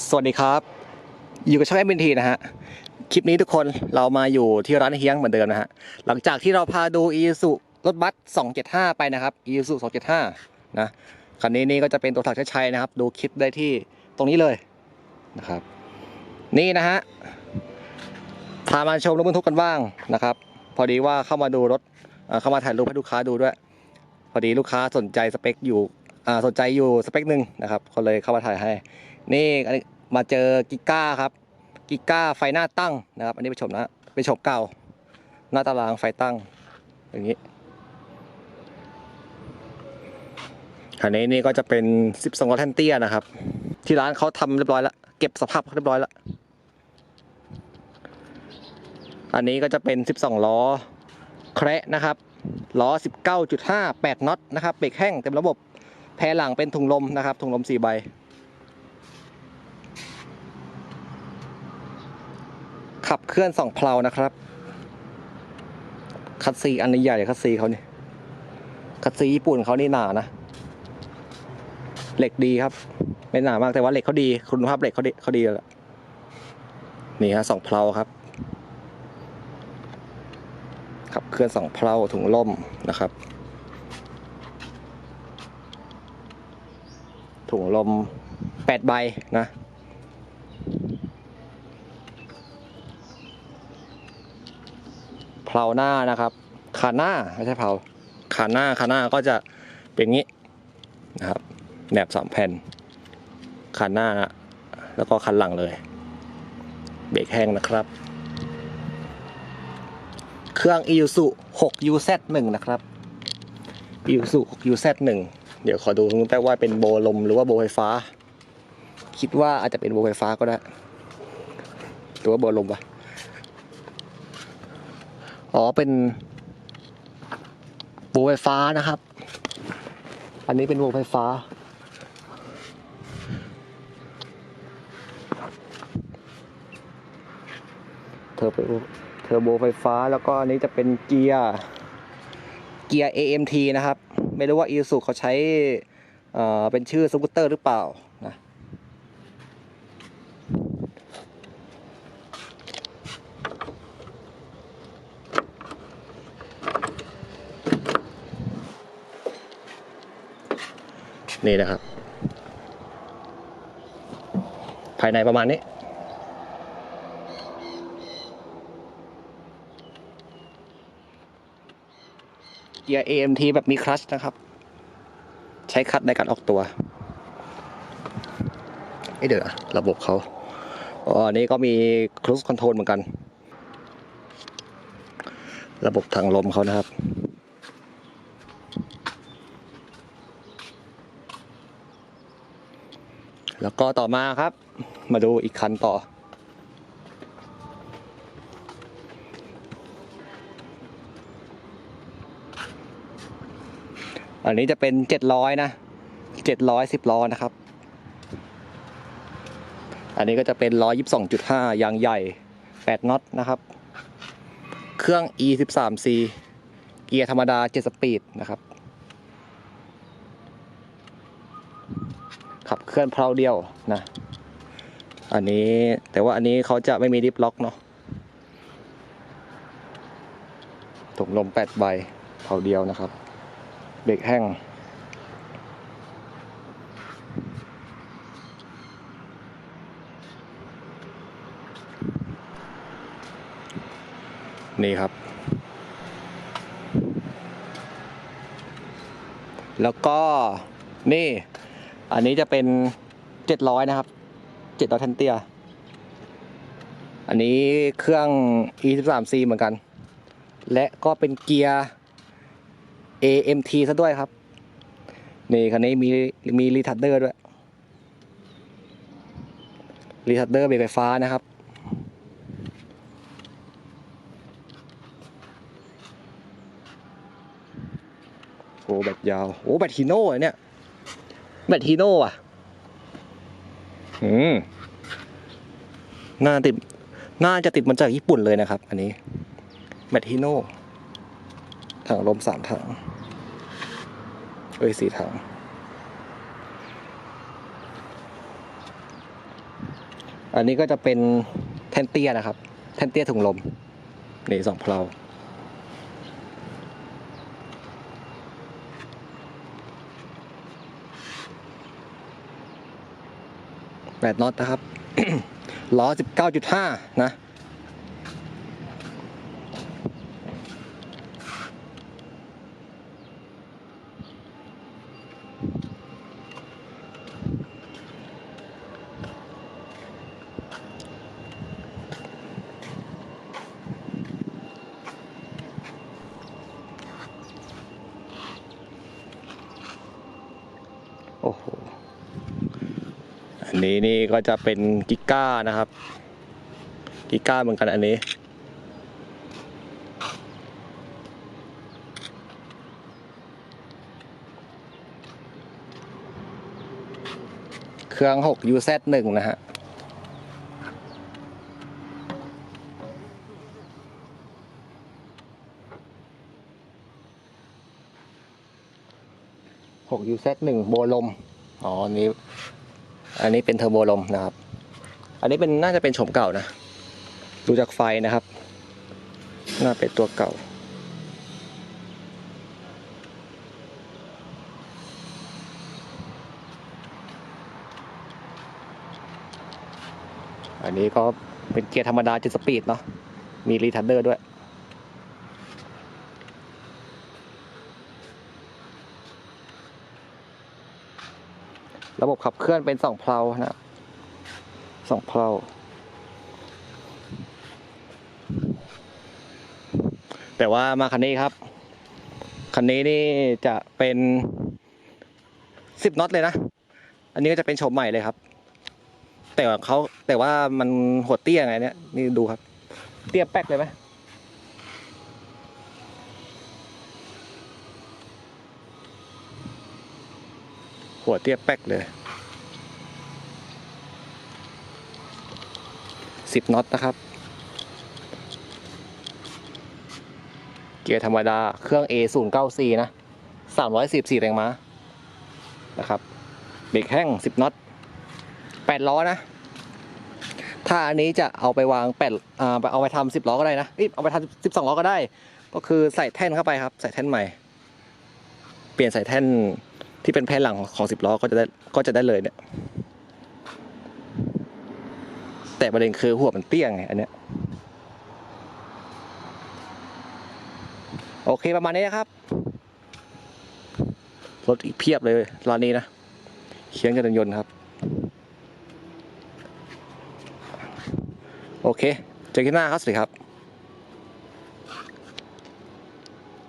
สวัสดีครับ อยู่กับช่องแอมบินทีนะฮะ คลิปนี้ทุกคนเรามาอยู่ที่ร้านเฮียงเหมือนเดิมนะฮะ หลังจากที่เราพาดูอีซูรถบัส 275 ไปนะครับอีซู275 นะคันนี้นี่ก็จะเป็นตัวถักใช้ๆนะครับ ดูคลิปได้ที่ตรงนี้เลยนะครับ นี่นะฮะพามาชมรถบรรทุกกันบ้างนะครับ พอดีว่าเข้ามาดูรถเข้ามาถ่ายรูปให้ลูกค้าดูด้วย พอดีลูกค้าสนใจสเปคอยู่สนใจอยู่สเปคหนึ่งนะครับก็เลยเข้ามาถ่ายให้ นี่มาเจอกิก้าครับ กิก้าไฟหน้าตั้งนะครับ อันนี้ไปชมนะไปชมเก่า หน้าตารางไฟตั้ง อย่างนี้คันนี้นี่ก็จะเป็น 12ล้อแทนเตี้ยนะครับ ที่ร้านเขาทำเรียบร้อยแล้ว เก็บสภาพเรียบร้อยแล้ว อันนี้ก็จะเป็น 12 ล้อแคระนะครับ ล้อ 19.5 8น็อตนะครับเบรกแห้งเต็มระบบ แพรหลังเป็นถุงลมนะครับ ถุงลม 4 ใบ ขับเคลื่อนสองเพลานะครับ คัตซีอันนี้ใหญ่คัตซีเขาเนี่ยคัตซีญี่ปุ่นเขานี่หนานะ เหล็กดีครับ ไม่หนามากแต่ว่าเหล็กเขาดี คุณภาพเหล็กเขาดีเขาดีแล้วล่ะนี่ฮะสองเพลาครับ ขับเคลื่อนสองเพลาถุงล่มนะครับ ถุงลมแปดใบนะ เพลาหน้านะครับขาหน้าไม่ใช่เพลาขาหน้าขาหน้าก็จะเป็นงี้นะครับแหนบสามแผ่นขาหน้าแล้วก็คันหลังเลย เบรกแห้งนะครับ เครื่อง i u s u 6 UZ1 นะครับ i u s u 6 UZ1 เดี๋ยวขอดูตรงนู้นแป๊บว่าเป็นโบลมหรือว่าโบไฟฟ้า คิดว่าอาจจะเป็นโบไฟฟ้าก็ได้หรือว่าโบลมวะ อ๋อเป็นโบไฟฟ้านะครับ อันนี้เป็นโบไฟฟ้า เทอร์โบเทอร์โบไฟฟ้าแล้วก็อันนี้จะเป็นเกียร์ เกียร์ AMT นะครับ ไม่รู้ว่า i s u เขาใช้เอ่อเป็นชื่อสกูตเตอร์หรือเปล่า นะนี่นะครับ ภายในประมาณนี้ เกียร์ AMT แบบมีคลัตชนะครับ ใช้คลัตชในการออกตัวเอ้ยเดี๋ยวนะระบบเขาอ๋ออันนี้ก็มี cruise control เหมือนกัน ระบบทางลมเขานะครับ แล้วก็ต่อมาครับ มาดูอีกคันต่อ อันนี้จะเป็นเจ็ดร้อยนะเจ็ดร้อยสิบล้อนะครับ อันนี้ก็จะเป็นร้อยยิบสองจุดห้ายางใหญ่แปดน็อตนะครับ เครื่อง e สิบสาม c เกียร์ธรรมดาเจ็ดสปีดนะครับ ขับเคลื่อนเพลาเดียวนะ อันนี้แต่ว่าอันนี้เขาจะไม่มีดิฟล็อกเนาะถุงลมแปดใบเพลาเดียวนะครับ เบรกแห้งนี่ครับ แล้วก็นี่ อันนี้จะเป็นเจ็ดร้อยนะครับเจ็ดร้อยทันเตีย อันนี้เครื่อง e 1 3 c เหมือนกัน และก็เป็นเกียร์ AMT ซะด้วยครับ นี่คันนี้มีมีรีทัดเดอร์ด้วยรีทัดเดอร์เบรกไฟฟ้านะครับ โอ้แบตยาว โอ้แบตฮีโน่เหรอเนี่ย แบตฮีโน่อะอืมน่าติดน่าจะติดมาจากญี่ปุ่นเลยนะครับ อันนี้แบตฮีโน่ถังลมสามถังเอ้ยสี่ถัง อันนี้ก็จะเป็นแทนเตียนะครับ แทนเตียถุงลมนี่สองเพลา แปดน็อตนะครับล้อสิบเก้าจุดห้านะ โอ้โห นี้นี่ก็จะเป็นกิก้านะครับ กิก้าเหมือนกันอันนี้ เครื่อง6 UZ1 นะฮะ6 UZ1 โบลม อ๋อนนี้ อันนี้เป็นเทอร์โบลมนะครับ อันนี้เป็นน่าจะเป็นโฉมเก่านะ ดูจากไฟนะครับ น่าเป็นตัวเก่า อันนี้ก็เป็นเกียร์ธรรมดา7สปีดเนาะ มีรีทัดเดอร์ด้วย ระบบขับเคลื่อนเป็นสองเพลานะสองเพลาแต่ว่ามาคันนี้ครับ คันนี้นี่จะเป็นสิบน็อตเลยนะ อันนี้ก็จะเป็นโฉมใหม่เลยครับ แต่ว่าเขาแต่ว่ามันหัวเตี้ยไงเนี่ยนี่ดูครับ เตี้ยแป๊กเลยไหม หัวเตี้ยแป๊กเลยสิบน็อตนะครับ เกียร์ธรรมดา เครื่อง A 0 9 4นะ314แรงม้านะครับ เบรกแห้ง10น็อต8ล้อนะ ถ้าอันนี้จะเอาไปวาง8อ่าเอาไปทำ10ล้อก็ได้นะเอ้ยเอาไปทำ12ล้อก็ได้ ก็คือใส่แท่นเข้าไปครับ ใส่แท่นใหม่ เปลี่ยนใส่แท่น ที่เป็นแผ่นหลังของ10ล้อก็จะได้ก็จะได้เลยเนี่ย แต่ประเด็นคือหัวมันเตี้ยไงอันเนี้ยโอเคประมาณนี้นะครับรถอีกเพียบเลยร้านนี้นะเคียงกันยนต์ครับ โอเค เจอกันหน้าครับสวัสดีครับ